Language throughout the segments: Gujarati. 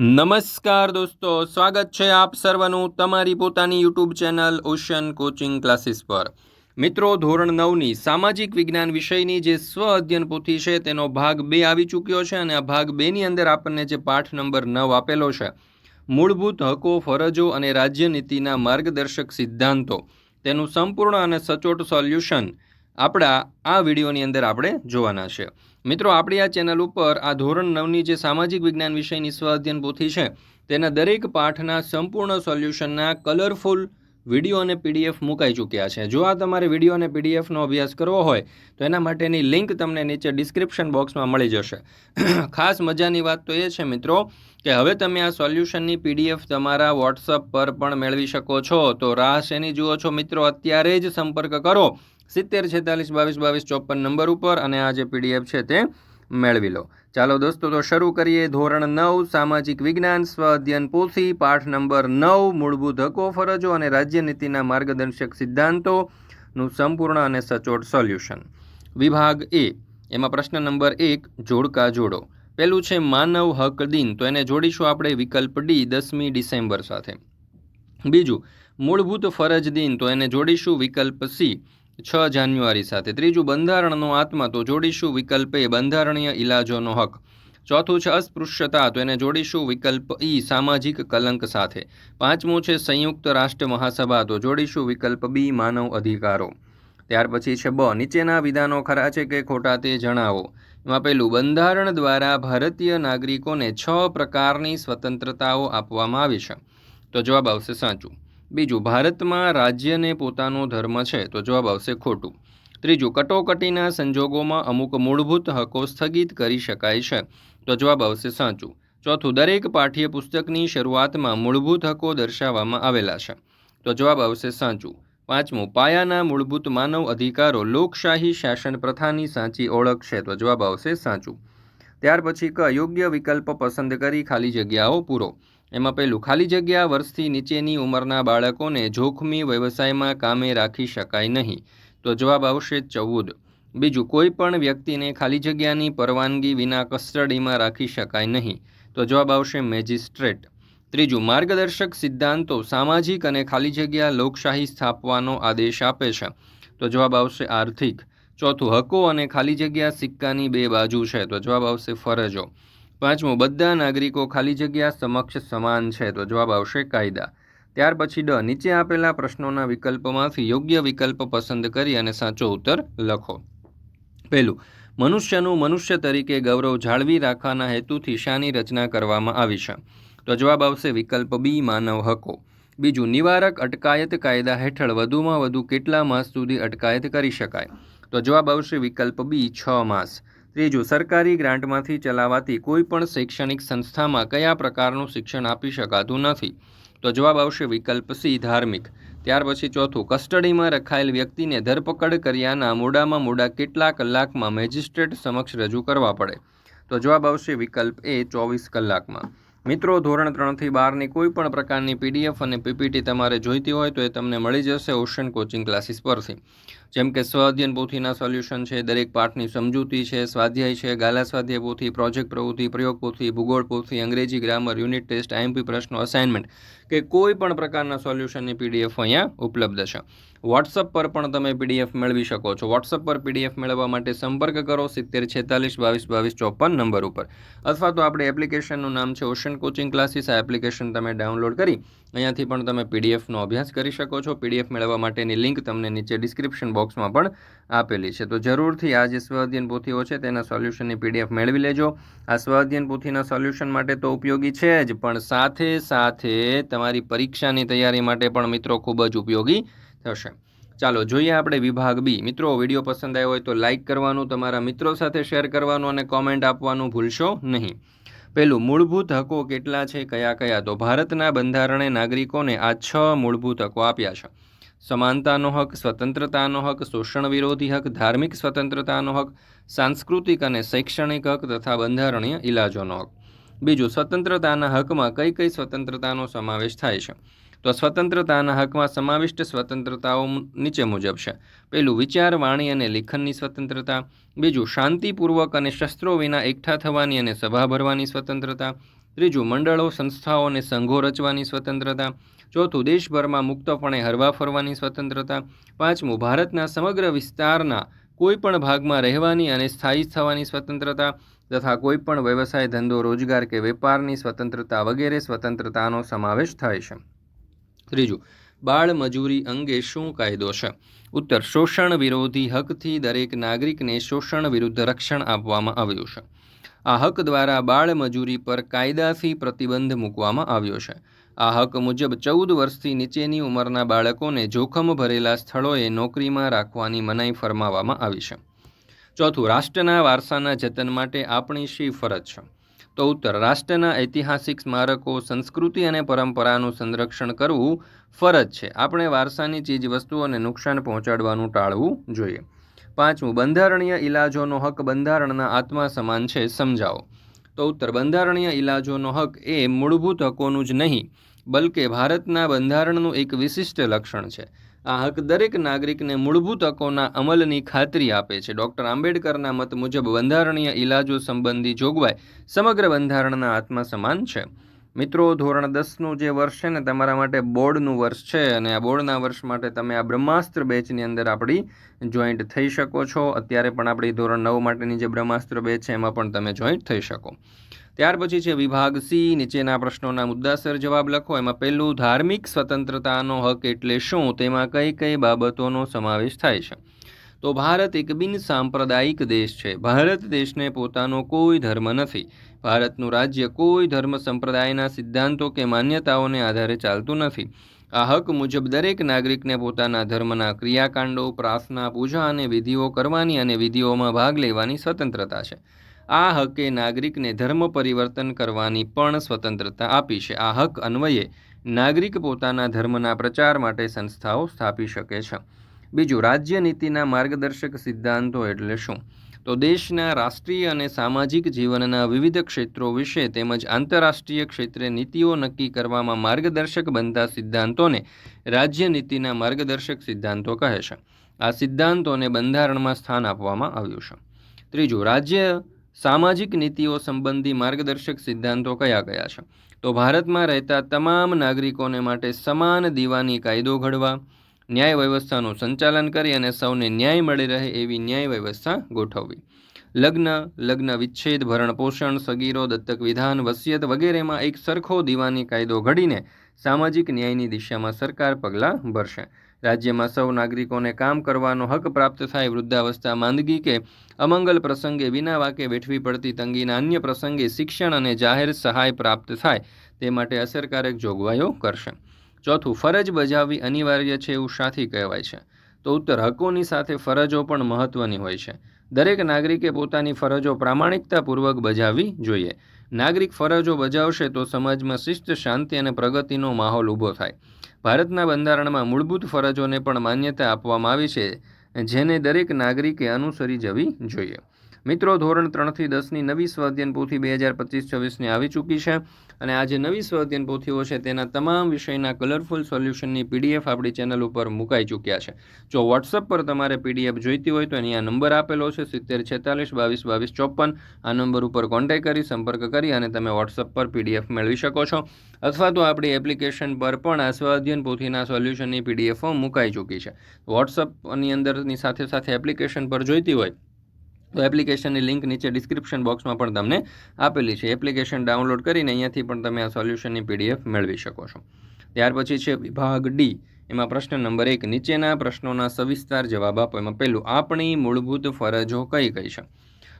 નમસ્કાર દોસ્તો, સ્વાગત છે આપ સર્વનું તમારી પોતાની YouTube channel Ocean Coaching Classes પર. મિત્રો, ધોરણ નવની સામાજિક વિજ્ઞાન વિષયની જે સ્વ અધ્યયન પોથી છે, તેનો ભાગ બે આવી ચૂક્યો છે અને આ ભાગ બેની અંદર આપણને જે પાઠ નંબર નવ આપેલો છે, મૂળભૂત હકો, ફરજો અને રાજ્યનીતિના માર્ગદર્શક સિદ્ધાંતો, તેનું સંપૂર્ણ અને સચોટ સોલ્યુશન આપણા આ વિડીયોની અંદર આપણે જોવાના છે. મિત્રો, આપણી આ ચેનલ ઉપર આ ધોરણ નવની જે સામાજિક વિજ્ઞાન વિષયની સ્વ અધ્યયન પોથી છે, તેના દરેક પાઠના સંપૂર્ણ સોલ્યુશનના કલરફુલ વીડિયો અને પીડીએફ મુકાઈ ચૂક્યા છે. જો આ તમારે વીડિયો અને પીડીએફનો અભ્યાસ કરવો હોય, તો એના માટેની લિંક તમને નીચે ડિસ્ક્રિપ્શન બોક્સમાં મળી જશે. ખાસ મજાની વાત તો એ છે મિત્રો, કે હવે તમે આ સોલ્યુશનની પીડીએફ તમારા વોટ્સઅપ પર પણ મેળવી શકો છો. તો રાહ શેની જુઓ છો મિત્રો? અત્યારે જ સંપર્ક કરો. સિત્તેર છેતાલીસ બાવીસ બાવીસ ચોપન નંબર ઉપર અને આ જે પીડીએફ છે તે મેળવી લો. ચાલો દોસ્તો, તો શરૂ કરીએ ધોરણ નવ, સામાજિક વિજ્ઞાન, સ્વ અધ્યયન પોથી, પાઠ નંબર નવ, મૂળભૂત હકો, ફરજો અને રાજ્યનીતિના માર્ગદર્શક સિદ્ધાંતોનું સંપૂર્ણ અને સચોટ સોલ્યુશન. વિભાગ એ, એમાં પ્રશ્ન નંબર એક, જોડકા જોડો. પેલું છે માનવ હક દિન, તો એને જોડીશું આપણે વિકલ્પ ડી, દસમી ડિસેમ્બર સાથે. બીજું, મૂળભૂત ફરજ દિન, તો એને જોડીશું વિકલ્પ સી છ જાન્યુઆરી સાથે. ત્રીજું, બંધારણનો આત્મા, તો જોડીશું વિકલ્પ એ, બંધારણીય ઇલાજોનો હક. ચોથું છે, અસ્પૃશ્યતા, તો એને જોડીશું વિકલ્પ ઈ, સામાજિક કલંક સાથે. પાંચમું છે, સંયુક્ત રાષ્ટ્ર મહાસભા, તો જોડીશું વિકલ્પ બી, માનવ અધિકારો. ત્યાર પછી છે, બ, નીચેના વિધાનો ખરા છે કે ખોટા તે જણાવો. એમાં પહેલું, બંધારણ દ્વારા ભારતીય નાગરિકોને છ પ્રકારની સ્વતંત્રતાઓ આપવામાં આવી છે. તો જવાબ આવશે સાચું. બીજું, ભારતમાં રાજ્યને પોતાનો ધર્મ છે, તો જવાબ આવશે ખોટું. ત્રીજું, કટોકટીના સંજોગોમાં અમુક મૂળભૂત હકો સ્થગિત કરી શકાય છે, તો જવાબ આવશે સાચું. ચોથું, દરેક પાઠ્યપુસ્તકની શરૂઆતમાં મૂળભૂત હકો દર્શાવવામાં આવેલા છે, તો જવાબ આવશે સાચું. પાંચમું, પાયાના મૂળભૂત માનવ અધિકારો લોકશાહી શાસન પ્રથાની સાચી ઓળખ છે, તો જવાબ આવશે સાચું. ત્યાર પછી ક, યોગ્ય વિકલ્પ પસંદ કરી ખાલી જગ્યાઓ પૂરો. એમાં પહેલું, ખાલી જગ્યા વર્ષથી નીચેની ઉંમરના બાળકોને જોખમી વ્યવસાયમાં કામે રાખી શકાય નહીં. તો જવાબ આવશે ચૌદ. બીજું, કોઈ પણ વ્યક્તિને ખાલી જગ્યાની પરવાનગી વિના કસ્ટડીમાં રાખી શકાય નહીં. તો જવાબ આવશે મેજિસ્ટ્રેટ. ત્રીજું, માર્ગદર્શક સિદ્ધાંતો સામાજિક અને ખાલી જગ્યા લોકશાહી સ્થાપવાનો આદેશ આપે છે. તો જવાબ આવશે આર્થિક. ચોથું, હકો અને ખાલી જગ્યા સિક્કાની બે બાજુ છે. તો જવાબ આવશે ફરજો. પાંચમું, બધા નાગરિકો ખાલી જગ્યા સમક્ષ સમાન છે તો જવાબ આવશે કાયદા. ત્યાર પછી ડ, નીચે આપેલા પ્રશ્નોના વિકલ્પમાંથી યોગ્ય વિકલ્પ પસંદ કરી અને સાચો ઉત્તર લખો. પહેલું, મનુષ્યનું મનુષ્ય તરીકે ગૌરવ જાળવી રાખવાના હેતુથી શાની રચના કરવામાં આવી છે. તો જવાબ આવશે વિકલ્પ બી, માનવ હકો. બીજું, નિવારક અટકાયત કાયદા હેઠળ વધુમાં વધુ કેટલા માસ સુધી અટકાયત કરી શકાય? તો જવાબ આવશે વિકલ્પ બી, છ માસ. ત્રીજું સરકારી ગ્રાન્ટમાંથી ચલાવાતી કોઈ પણ શૈક્ષણિક સંસ્થામાં કયા પ્રકારનું શિક્ષણ આપી શકાતું નથી, તો જવાબ આવશે વિકલ્પ સી, ધાર્મિક. ત્યાર પછી ચોથું, કસ્ટડીમાં રખાયેલ વ્યક્તિને ધરપકડ કર્યાના મોડામાં મોડા કેટલા કલાકમાં મેજિસ્ટ્રેટ સમક્ષ રજૂ કરવા પડે. તો જવાબ આવશે વિકલ્પ એ, ચોવીસ કલાકમાં. મિત્રો, ધોરણ ત્રણથી બારની કોઈ પણ પ્રકારની પીડીએફ અને પીપીટી તમારે જોઈતી હોય તો એ તમને મળી જશે ઓશન કોચિંગ ક્લાસીસ પરથી. જેમ કે સ્વાધ્યન પોથીના સોલ્યુશન છે, દરેક પાઠની સમજૂતી છે, સ્વાધ્યાય છે, ગાલા સ્વાધ્યાય પોથી પ્રોજેક્ટ પ્રવૃત્તિ, પ્રયોગ પોથી, ભૂગોળ પોથી, અંગ્રેજી ગ્રામર યુનિટ ટેસ્ટ આઈએમપી પ્રશ્નો અસાઇનમેન્ટ કે કોઈ પણ પ્રકારના સોલ્યુશનની પીડીએફ અહીંયા ઉપલબ્ધ છે. વોટ્સઅપ પર પણ તમે પીડીએફ મેળવી શકો છો. વોટ્સઅપ પર પીડીએફ મેળવવા માટે સંપર્ક કરો સિત્તેર છેતાલીસ બાવીસ બાવીસ ચોપન નંબર ઉપર. અથવા તો આપણે એપ્લિકેશનનું નામ છે ઓશન કોચિંગ ક્લાસીસ આ એપ્લિકેશન તમે ડાઉનલોડ કરી અહીંયાથી પણ તમે પીડીએફનો અભ્યાસ કરી શકો છો. પીડીએફ મેળવવા માટેની લિંક તમને નીચે ડિસ્ક્રિપ્શન બોક્સમાં પણ આપેલી છે. તો જરૂરથી આ જે સ્વાધ્યન પોથીઓ છે તેના સોલ્યુશનની પીડીએફ મેળવી લેજો. આ સ્વાધ્યન પોથીના સોલ્યુશન માટે તો ઉપયોગી છે જ, પણ સાથે સાથે તમારી પરીક્ષાની તૈયારી માટે પણ મિત્રો ખૂબ જ ઉપયોગી થશે. ચાલો, જોઈએ આપણે વિભાગ બી. મિત્રો, વીડિયો પસંદ આવ્યો હોય તો લાઇક કરવાનું, તમારા મિત્રો સાથે શેર કરવાનું અને કોમેન્ટ આપવાનું ભૂલશો નહીં. પહેલું મૂળભૂત હકો કેટલા છે, કયા કયા? તો ભારતના બંધારણે નાગરિકોને આ છ મૂળભૂત હકો આપ્યા છે. સમાનતાનો હક, સ્વતંત્રતાનો હક, શોષણ વિરોધી હક, ધાર્મિક સ્વતંત્રતાનો હક, સાંસ્કૃતિક અને શૈક્ષણિક હક તથા બંધારણીય ઇલાજોનો હક. બીજું, સ્વતંત્રતાના હકમાં કઈ કઈ સ્વતંત્રતાનો સમાવેશ થાય છે? તો સ્વતંત્રતાના હકમાં સમાવિષ્ટ સ્વતંત્રતાઓ નીચે મુજબ છે. પહેલું, વિચાર, વાણી અને લેખનની સ્વતંત્રતા. બીજું, શાંતિપૂર્વક અને શસ્ત્રો વિના એકઠા થવાની અને સભા ભરવાની સ્વતંત્રતા. ત્રીજું, મંડળો, સંસ્થાઓ અને સંઘો રચવાની સ્વતંત્રતા. ચોથું, દેશભરમાં મુક્તપણે હરવા ફરવાની સ્વતંત્રતા. પાંચમું, ભારતના સમગ્ર વિસ્તારના કોઈપણ ભાગમાં રહેવાની અને સ્થાયી થવાની સ્વતંત્રતા તથા કોઈપણ વ્યવસાય ધંધો, રોજગાર કે વેપારની સ્વતંત્રતા વગેરે સ્વતંત્રતાનો સમાવેશ થાય છે. ત્રીજું, બાળ મજૂરી અંગે શું કાયદો છે? ઉત્તર, શોષણ વિરોધી હકથી દરેક નાગરિકને શોષણ વિરુદ્ધ રક્ષણ આપવામાં આવ્યું છે. આ હક દ્વારા બાળ મજૂરી પર કાયદાથી પ્રતિબંધ મૂકવામાં આવ્યો છે. આ હક મુજબ ચૌદ વર્ષથી નીચેની ઉંમરના બાળકોને જોખમ ભરેલા સ્થળોએ નોકરીમાં રાખવાની મનાઈ ફરમાવવામાં આવી છે. ચોથું, રાષ્ટ્રના વારસાના જતન માટે આપણી શી ફરજ છે? તો ઉત્તર. રાષ્ટ્રના ઐતિહાસિક સ્મારકો, સંસ્કૃતિ અને પરંપરાનું સંરક્ષણ કરવું ફરજ છે. આપણે વારસાની ચીજ વસ્તુઓને નુકસાન પહોંચાડવાનું ટાળવું જોઈએ. પાંચમું, બંધારણીય ઇલાજોનો હક બંધારણના આત્મા સમાન છે, સમજાવો. તો ઉત્તર, બંધારણીય ઇલાજોનો હક એ મૂળભૂત હકોનું જ નહીં, બલકે ભારતના બંધારણનું એક વિશિષ્ટ લક્ષણ છે. આ હક દરેક નાગરિકને મૂળભૂત હકોના અમલની ખાતરી આપે છે. ડૉક્ટર આંબેડકરના મત મુજબ બંધારણીય ઇલાજો સંબંધી જોગવાઈ સમગ્ર બંધારણના આત્મા સમાન છે. મિત્રો, ધોરણ દસનું જે વર્ષ છે ને, તમારા માટે બોર્ડનું વર્ષ છે અને આ બોર્ડના વર્ષ માટે તમે આ બ્રહ્માસ્ત્ર બેચની અંદર આપણી જોઈન્ટ થઈ શકો છો. અત્યારે પણ આપણી ધોરણ નવ માટેની જે બ્રહ્માસ્ત્ર બેચ છે, એમાં પણ તમે જોઈન્ટ થઈ શકો. ત્યાર પછી છે વિભાગ સી, નીચેના પ્રશ્નોના મુદ્દાસર જવાબ લખો. એમાં પહેલું, ધાર્મિક સ્વતંત્રતાનો હક એટલે શું? તેમાં કઈ કઈ બાબતોનો સમાવેશ થાય છે? તો ભારત એક બિન સાંપ્રદાયિક દેશ છે. ભારત દેશને પોતાનો કોઈ ધર્મ નથી. ભારતનું રાજ્ય કોઈ ધર્મ સંપ્રદાયના સિદ્ધાંતો કે માન્યતાઓને આધારે ચાલતું નથી. આ હક મુજબ દરેક નાગરિકને પોતાના ધર્મના ક્રિયાકાંડો, પ્રાર્થના, પૂજા અને વિધિઓ કરવાની અને વિધિઓમાં ભાગ લેવાની સ્વતંત્રતા છે. આ હકે નાગરિકને ધર્મ પરિવર્તન કરવાની પણ સ્વતંત્રતા આપી છે. આ હક અન્વયે નાગરિક પોતાના ધર્મના પ્રચાર માટે સંસ્થાઓ સ્થાપી શકે છે. બીજું, રાજ્ય નીતિના માર્ગદર્શક સિદ્ધાંતો એટલે શું? તો દેશના રાષ્ટ્રીય અને સામાજિક જીવનના વિવિધ ક્ષેત્રો વિશે તેમજ આંતરરાષ્ટ્રીય ક્ષેત્રે નીતિઓ નક્કી કરવામાં માર્ગદર્શક બનતા સિદ્ધાંતોને રાજ્ય નીતિના માર્ગદર્શક સિદ્ધાંતો કહે છે. આ સિદ્ધાંતોને બંધારણમાં સ્થાન આપવામાં આવ્યું છે. ત્રીજું, રાજ્ય સામાજિક નીતિઓ સંબંધી માર્ગદર્શક સિદ્ધાંતો કયા કયા છે? તો ભારતમાં રહેતા તમામ નાગરિકોને માટે સમાન દીવાની કાયદો ઘડવા ન્યાય વ્યવસ્થાનું સંચાલન કરી અને સૌને ન્યાય મળી રહે એવી ન્યાય વ્યવસ્થા ગોઠવવી. લગ્ન લગ્ન વિચ્છેદ, ભરણ પોષણ, સગીરો, દત્તક વિધાન, વસિયત વગેરેમાં એક સરખો દીવાની કાયદો ઘડીને સામાજિક ન્યાયની દિશામાં સરકાર પગલાં ભરશે. રાજ્યમાં સૌ નાગરિકોને કામ કરવાનો હક પ્રાપ્ત થાય વૃદ્ધાવસ્થા માંદગી કે અમંગલ પ્રસંગે વિના વાકે વેઠવી પડતી તંગીના અન્ય પ્રસંગે શિક્ષણ અને જાહેર સહાય પ્રાપ્ત થાય તે માટે અસરકારક જોગવાઈઓ કરશે. ચોથું, ફરજ બજાવવી અનિવાર્ય છે એવું શાથી કહેવાય છે. તો ઉત્તર, હકોની સાથે ફરજો પણ મહત્વની હોય છે. દરેક નાગરિકે પોતાની ફરજો પ્રામાણિકતાપૂર્વક બજાવવી જોઈએ. નાગરિક ફરજો બજાવશે તો સમાજમાં શિસ્ત, શાંતિ અને પ્રગતિનો માહોલ ઊભો થાય. ભારતના બંધારણમાં મૂળભૂત ફરજોને પણ માન્યતા આપવામાં આવી છે, જેને દરેક નાગરિકે અનુસરી જવી જોઈએ. મિત્રો, ધોરણ ત્રણથી દસની નવી સ્વાધ્યન પોથી બે હજાર પચીસ છવ્વીસની આવી ચૂકી છે અને આ જે નવી સ્વાધ્યન પોથીઓ છે તેના તમામ વિષયના કલરફુલ સોલ્યુશનની પીડીએફ આપણી ચેનલ ઉપર મુકાઈ ચૂક્યા છે. જો વોટ્સઅપ પર તમારે પીડીએફ જોઈતી હોય તો અહીંયા નંબર આપેલો છે, સિત્તેર છેતાલીસ, બાવીસ બાવીસ, ચોપન. આ નંબર ઉપર કોન્ટેક્ટ કરી, સંપર્ક કરી અને તમે વોટ્સઅપ પર પીડીએફ મેળવી શકો છો. અથવા તો આપણી એપ્લિકેશન પર પણ આ સ્વાધ્યન પોથીના સોલ્યુશનની પીડીએફો મુકાઈ ચૂકી છે. વોટ્સઅપની અંદરની સાથે સાથે એપ્લિકેશન પર જોઈતી હોય તો એપ્લિકેશનની લિંક નીચે ડિસ્ક્રિપ્શન બોક્સમાં પણ તમને આપેલી છે. એપ્લિકેશન ડાઉનલોડ કરીને અહીંયાથી પણ તમે આ સોલ્યુશનની પીડીએફ મેળવી શકો છો. ત્યાર પછી છે વિભાગ ડી એમાં પ્રશ્ન નંબર એક, નીચેના પ્રશ્નોના સવિસ્તાર જવાબ આપો. એમાં પહેલું, આપણી મૂળભૂત ફરજો કઈ કઈ છે?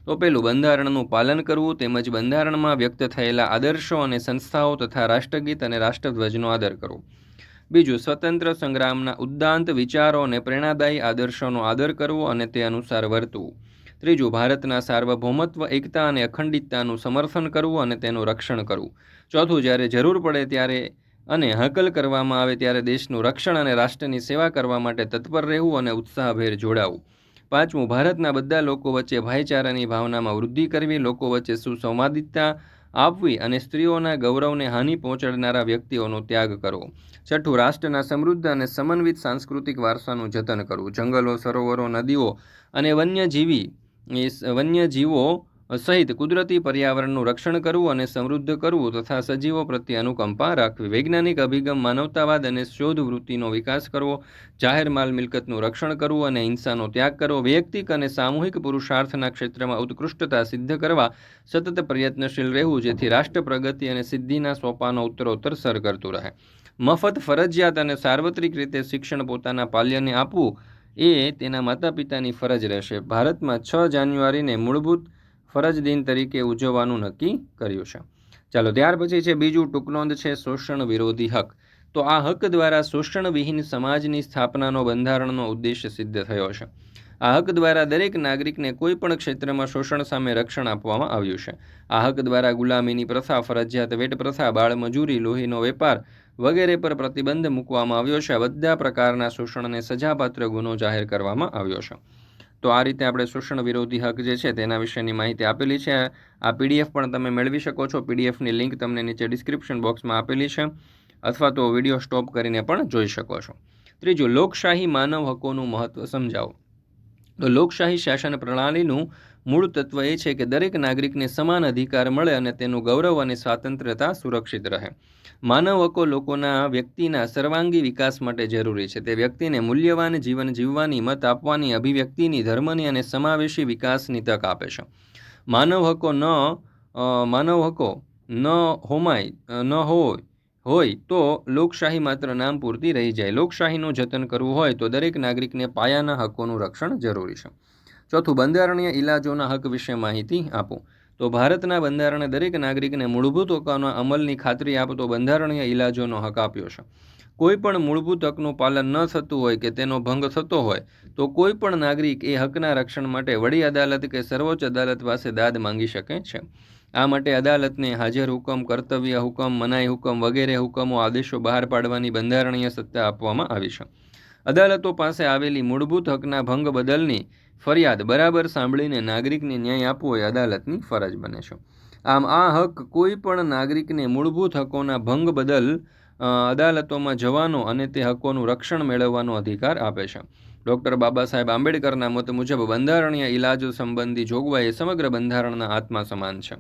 તો પહેલું, બંધારણનું પાલન કરવું તેમજ બંધારણમાં વ્યક્ત થયેલા આદર્શો અને સંસ્થાઓ તથા રાષ્ટ્રગીત અને રાષ્ટ્રધ્વજનો આદર કરવો. બીજું, સ્વતંત્ર સંગ્રામના ઉદ્દાંત વિચારો અને પ્રેરણાદાયી આદર્શોનો આદર કરવો અને તે અનુસાર વર્તવું. ત્રીજું, ભારતના સાર્વભૌમત્વ, એકતા અને અખંડિતતાનું સમર્થન કરવું અને તેનું રક્ષણ કરવું. ચોથું, જ્યારે જરૂર પડે ત્યારે અને હકલ કરવામાં આવે ત્યારે દેશનું રક્ષણ અને રાષ્ટ્રની સેવા કરવા માટે તત્પર રહેવું અને ઉત્સાહભેર જોડાવું. પાંચમું, ભારતના બધા લોકો વચ્ચે ભાઈચારાની ભાવનામાં વૃદ્ધિ કરવી, લોકો વચ્ચે સુસંવાદિતતા આપવી અને સ્ત્રીઓના ગૌરવને હાનિ પહોંચાડનારા વ્યક્તિઓનો ત્યાગ કરવો. છઠ્ઠું, રાષ્ટ્રના સમૃદ્ધ અને સમન્વિત સાંસ્કૃતિક વારસાનું જતન કરવું. જંગલો, સરોવરો, નદીઓ અને વન્યજીવી વન્યજીવો સહિત કુદરતી પર્યાવરણનું રક્ષણ કરવું અને સમૃદ્ધ કરવું તથા સજીવો પ્રત્યે અનુકંપા રાખવી. વૈજ્ઞાનિક અભિગમ માનવતાવાદ અને શોધ વૃત્તિનો વિકાસ કરવો, જાહેર માલ મિલકતનું રક્ષણ કરવું અને હિંસાનો ત્યાગ કરવો, વૈયક્તિક અને સામૂહિક પુરુષાર્થના ક્ષેત્રમાં ઉત્કૃષ્ટતા સિદ્ધ કરવા સતત પ્રયત્નશીલ રહેવું, જેથી રાષ્ટ્ર પ્રગતિ અને સિદ્ધિના સોપાનો ઉત્તરોત્તર સર કરતું રહે. મફત ફરજિયાત અને સાર્વત્રિક રીતે શિક્ષણ પોતાના પાલ્યને આપવું એ તેના માતા પિતાની ફરજ રહેશે. ભારતમાં છ જાન્યુઆરીને મૂળભૂત ફરજ દિન તરીકે ઉજવવાનું નક્કી કર્યું છે. ચાલો, ત્યાર પછી છે બીજું ટૂંકનોંધ છે શોષણ વિરોધી હક. તો આ હક દ્વારા શોષણવિહીન સમાજની સ્થાપનાનો બંધારણનો ઉદ્દેશ્ય સિદ્ધ થયો છે. આ હક દ્વારા દરેક નાગરિકને કોઈ પણ ક્ષેત્રમાં શોષણ સામે રક્ષણ આપવામાં આવ્યું છે. આ હક દ્વારા ગુલામીની પ્રથા, ફરજિયાત વેટ પ્રથા બાળમજૂરી, લોહીનો વેપાર વગેરે પર પ્રતિબંધ મૂકવામાં આવ્યો છે. બધા પ્રકારના શોષણને સજાપાત્ર ગુનો જાહેર કરવામાં આવ્યો છે. તો આ રીતે આપણે શોષણ વિરોધી હક જે છે તેના વિશેની માહિતી આપેલી છે. આ પીડીએફ પણ તમે મેળવી શકો છો. પીડીએફની લિંક તમને નીચે ડિસ્ક્રિપ્શન બોક્સમાં આપેલી છે. અથવા તો વીડિયો સ્ટોપ કરીને પણ જોઈ શકો છો. ત્રીજું, લોકશાહી માનવ હકોનું મહત્વ સમજાવો. તો લોકશાહી શાસન પ્રણાલીનું મૂળ તત્વ એ છે કે દરેક નાગરિકને સમાન અધિકાર મળે અને તેનું ગૌરવ અને સ્વતંત્રતા સુરક્ષિત રહે. માનવ હકો લોકોના વ્યક્તિના સર્વાંગી વિકાસ માટે જરૂરી છે. તે વ્યક્તિને મૂલ્યવાન જીવન જીવવાની મત આપવાની, અભિવ્યક્તિની, ધર્મની અને સમાવેશી વિકાસની તક આપે છે. માનવ હકો ન માનવ હકો ન હોમાય ન હોય હોય તો લોકશાહી માત્ર નામ પૂરતી રહી જાય. લોકશાહીનું જતન કરવું હોય તો દરેક નાગરિકને પાયાના હકોનું રક્ષણ જરૂરી છે. ચોથું, બંધારણીય ઇલાજોના હક વિશે માહિતી આપો. તો ભારતના બંધારણે દરેક નાગરિકને મૂળભૂત હકોના અમલની ખાતરી આપતો બંધારણીય ઇલાજોનો હક આપ્યો છે. કોઈ પણ મૂળભૂત હકનું પાલન ન થતું હોય કે તેનો ભંગ થતો હોય, તો કોઈ પણ નાગરિક એ હકના રક્ષણ માટે વડી અદાલત કે સર્વોચ્ચ અદાલત પાસે દાદ માંગી શકે છે. આ માટે અદાલતને હાજર હુકમ, કર્તવ્ય હુકમ, મનાઈ હુકમ વગેરે હુકમો, આદેશો બહાર પાડવાની બંધારણીય સત્તા આપવામાં આવી છે. અદાલતો પાસે આવેલી મૂળભૂત હકના ભંગ બદલની ફરિયાદ બરાબર સાંભળીને નાગરિકને ન્યાય આપવો એ અદાલતની ફરજ બને છે. આમ આ હક કોઈ પણ નાગરિકને મૂળભૂત હકોના ભંગ બદલ અદાલતોમાં જવાનો અને તે હકોનું રક્ષણ મેળવવાનો અધિકાર આપે છે. ડૉક્ટર બાબા સાહેબ આંબેડકરના મત મુજબ બંધારણીય ઇલાજો સંબંધી જોગવાઈ સમગ્ર બંધારણના આત્મા સમાન છે.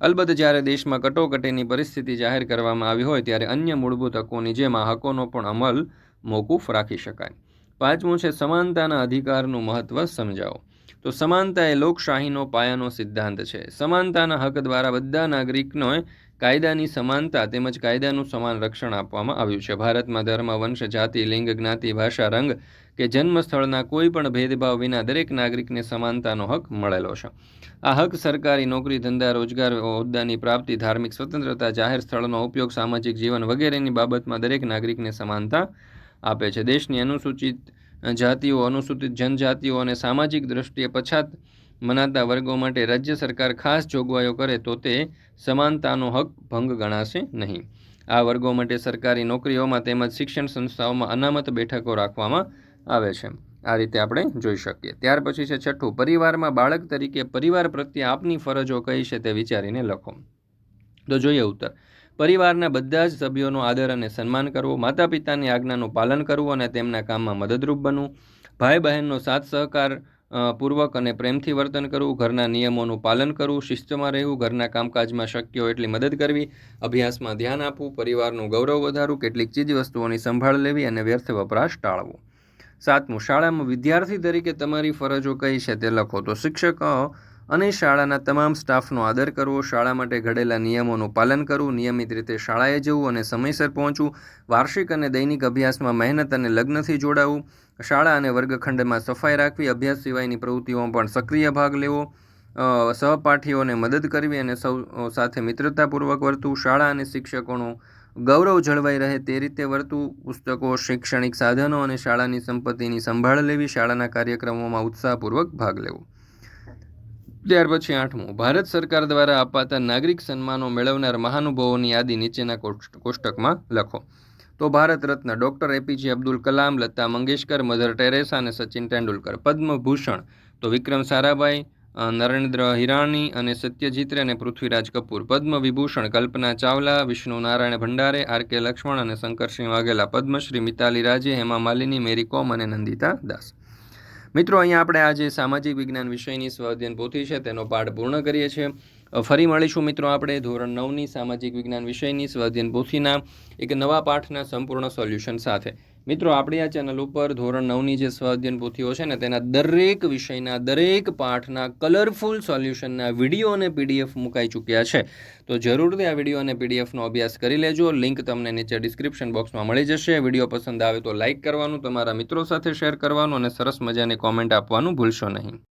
અલબત્ત જ્યારે દેશમાં કટોકટીની પરિસ્થિતિ જાહેર કરવામાં આવી હોય ત્યારે અન્ય મૂળભૂત હકોની જેમ આ હકોનો પણ અમલ મોકૂફ રાખી શકાય. પાંચમું છે, સમાનતાના અધિકારનું મહત્વ સમજાવો. તો સમાનતા એ લોકશાહીનો પાયાનો સિદ્ધાંત છે. સમાનતાના હક દ્વારા બધા નાગરિકનો કાયદાની સમાનતા તેમજ કાયદાનું સમાન રક્ષણ આપવામાં આવ્યું છે. ભારતમાં ધર્મ, વંશ, જાતિ, લિંગ, જ્ઞાતિ, ભાષા, રંગ કે જન્મ સ્થળના કોઈ પણ ભેદભાવ વિના દરેક નાગરિકને સમાનતાનો હક મળેલો છે. આ હક સરકારી નોકરી, ધંધા, રોજગાર, હોદ્દાની પ્રાપ્તિ, ધાર્મિક સ્વતંત્રતા, જાહેર સ્થળનો ઉપયોગ, સામાજિક જીવન વગેરેની બાબતમાં દરેક નાગરિકને સમાનતા આપે છે. દેશની અનુસૂચિત જાતિઓ, અનુસૂચિત જનજાતિઓ અને સામાજિક દ્રષ્ટિએ પછાત મનાતા વર્ગો માટે રાજ્ય સરકાર ખાસ જોગવાઈઓ કરે તો તે સમાનતાનો હક ભંગ ગણાશે નહીં. આ વર્ગો માટે સરકારી નોકરીઓમાં તેમજ શિક્ષણ સંસ્થાઓમાં અનામત બેઠકો રાખવામાં આવે છે. આ રીતે આપણે જોઈ શકીએ. ત્યાર પછી છે છઠ્ઠું, પરિવારમાં બાળક તરીકે પરિવાર પ્રત્યે આપની ફરજો કઈ છે તે વિચારીને લખો. તો જોઈએ ઉત્તર. પરિવારના બધા જ સભ્યોનો આદર અને સન્માન કરવો માતા પિતાની આજ્ઞાનું પાલન કરવું અને તેમના કામમાં મદદરૂપ બનવું. ભાઈ બહેનનો સાથ સહકાર પૂર્વક અને પ્રેમથી વર્તન કરવું, ઘરના નિયમોનું પાલન કરવું, શિસ્તમાં રહેવું, ઘરના કામકાજમાં શક્ય હોય એટલી મદદ કરવી, અભ્યાસમાં ધ્યાન આપવું, પરિવારનું ગૌરવ વધારવું, કેટલીક ચીજ વસ્તુઓની સંભાળ લેવી અને વ્યર્થ વપરાશ ટાળવો. સાતમું, શાળામાં વિદ્યાર્થી તરીકે તમારી ફરજો કઈ છે તે લખો તો શિક્ષકો અને શાળાના તમામ સ્ટાફનો આદર કરવો, શાળા માટે ઘડેલા નિયમોનું પાલન કરવું, નિયમિત રીતે શાળાએ જવું અને સમયસર પહોંચવું, વાર્ષિક અને દૈનિક અભ્યાસમાં મહેનત અને લગ્નથી જોડાવું શાળા અને વર્ગખંડમાં સફાઈ રાખવી, અભ્યાસ સિવાયની પ્રવૃત્તિઓમાં પણ સક્રિય ભાગ લેવો સહપાઠીઓને મદદ કરવી અને સૌ સાથે મિત્રતાપૂર્વક વર્તવું, શાળા અને શિક્ષકોનું ગૌરવ જળવાઈ રહે તે રીતે વર્તવું, પુસ્તકો, શૈક્ષણિક સાધનો અને શાળાની સંપત્તિની સંભાળ લેવી, શાળાના કાર્યક્રમોમાં ઉત્સાહપૂર્વક ભાગ લેવો. ત્યાર પછી આઠમું. ભારત સરકાર દ્વારા અપાતા નાગરિક સન્માનો મેળવનાર મહાનુભાવોની યાદી નીચેના કોષ્ટ- કોષ્ટકમાં લખો. તો Bharat Ratna doctor APJ Abdul Kalam, Lata Mangeshkar, Mother Teresa અને સચિન તેંડુલકર. પદ્મભૂષણ. તો વિક્રમ સારાભાઈ નરેન્દ્ર હિરાણી અને સત્યજીત રે અને પૃથ્વીરાજ કપૂર. પદ્મ વિભૂષણ કલ્પના ચાવલા, વિષ્ણુ નારાયણ ભંડારે, આર કે લક્ષ્મણ અને શંકરસિંહ વાઘેલા. પદ્મશ્રી મિતાલી રાજે, હેમા માલિની, મેરી કોમ અને નંદિતા દાસ. મિત્રો, અહીંયા આપણે આજે સામાજિક વિજ્ઞાન વિષયની સ્વ અધ્યયન પોથી છે. તેનો પાઠ પૂર્ણ કરીએ છીએ. ફરી મળીશું મિત્રો આપણે ધોરણ નવની સામાજિક વિજ્ઞાન વિષયની સ્વ અધ્યયન પોથીના, એક નવા પાઠના સંપૂર્ણ સોલ્યુશન સાથે. મિત્રો, આપણી આ ચેનલ ઉપર ધોરણ નવની જે સ્વાધ્યન પોથીઓ છે ને, તેના દરેક વિષયના, દરેક પાઠના કલરફુલ સોલ્યુશનના વીડિયો અને પીડીએફ મુકાઈ ચૂક્યા છે. તો જરૂરથી આ વીડિયો અને પીડીએફનો અભ્યાસ કરી લેજો. લિંક તમને નીચે ડિસ્ક્રિપ્શન બોક્સમાં મળી જશે. વીડિયો પસંદ આવે તો લાઇક કરવાનું, તમારા મિત્રો સાથે શેર કરવાનું અને સરસ મજાની કોમેન્ટ આપવાનું ભૂલશો નહીં.